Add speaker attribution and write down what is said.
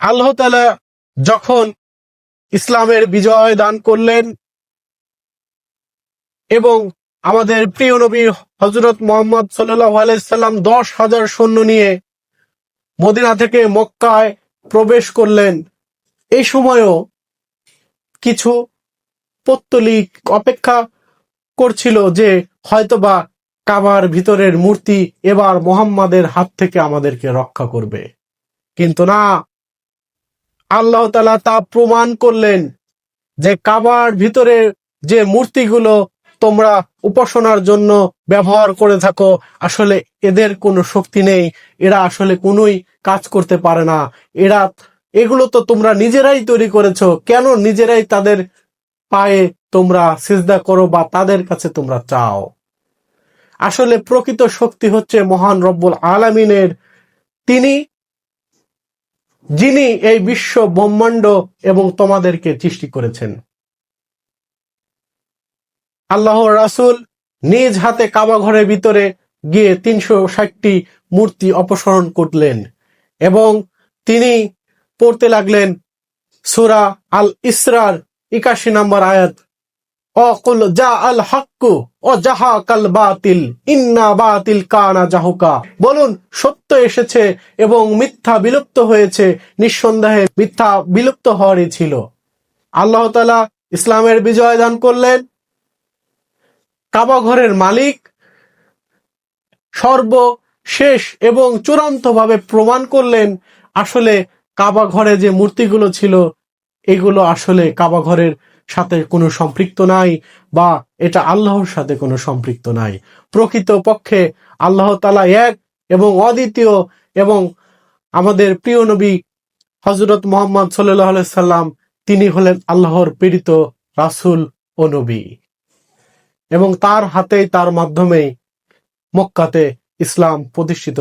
Speaker 1: আল্লাহ তালা যখন ইসলামের বিজয় দান করলেন এবং আমাদের প্রিয় নবী হজরত মোহাম্মদ আলাইসাল্লাম দশ হাজার সৈন্য নিয়ে মদিনা থেকে মক্কায় প্রবেশ করলেন, এই সময়ও কিছু পত্তলিক অপেক্ষা করছিল যে হয়তোবা কাবার ভিতরের মূর্তি এবার মোহাম্মদের হাত থেকে আমাদেরকে রক্ষা করবে। কিন্তু না আল্লাহ তালা তা প্রমাণ করলেন যে কাবার ভিতরে যে মূর্তিগুলো তোমরা উপাসনার জন্য ব্যবহার করে থাকো, আসলে এদের কোনো শক্তি নেই। এরা আসলে কোনোই কাজ করতে পারে না। এরা, এগুলো তো তোমরা নিজেরাই তৈরি করেছ। কেন নিজেরাই তাদের পায়ে তোমরা সিজদা করো বা তাদের কাছে তোমরা চাও? আসলে প্রকৃত শক্তি হচ্ছে মহান রব্বুল আলামিনের। তিনি যিনি এই বিশ্ব ব্রহ্মাণ্ড এবং তোমাদেরকে সৃষ্টি করেছেন। আল্লাহ রাসূল নিজ হাতে কাবা ঘরের ভিতরে গিয়ে তিনশো ষাটটি মূর্তি অপসারণ করলেন এবং তিনি পড়তে লাগলেন সুরা আল ইসরার একাশি নম্বর আয়াত। অকুল যা আল ও কাল বাতিল, ইন্না বাতিল কানা জাহুকা। বলুন, সত্য এসেছে এবং মিথ্যা বিলুপ্ত হয়েছে, নিঃসন্দেহে মিথ্যা বিলুপ্ত হওয়ারই ছিল। আল্লাহ তালা ইসলামের বিজয় দান করলেন। কাবা ঘরের মালিক সর্বশেষ এবং চূড়ান্তভাবে প্রমাণ করলেন, আসলে কাবা ঘরে যে মূর্তিগুলো ছিল, এগুলো আসলে কাবা ঘরের সাথে কোনো সম্পৃক্ত নাই বা এটা আল্লাহর সাথে কোনো সম্পৃক্ত নাই। প্রকৃত পক্ষে আল্লাহ তালা এক এবং অদ্বিতীয় এবং আমাদের প্রিয় নবী হজরত মোহাম্মদ সাল্লাহ সাল্লাম, তিনি হলেন আল্লাহর পীড়িত রাসূল ও নবী। এবং তার হাতেই, তার মাধ্যমেই মক্কাতে ইসলাম প্রতিষ্ঠিত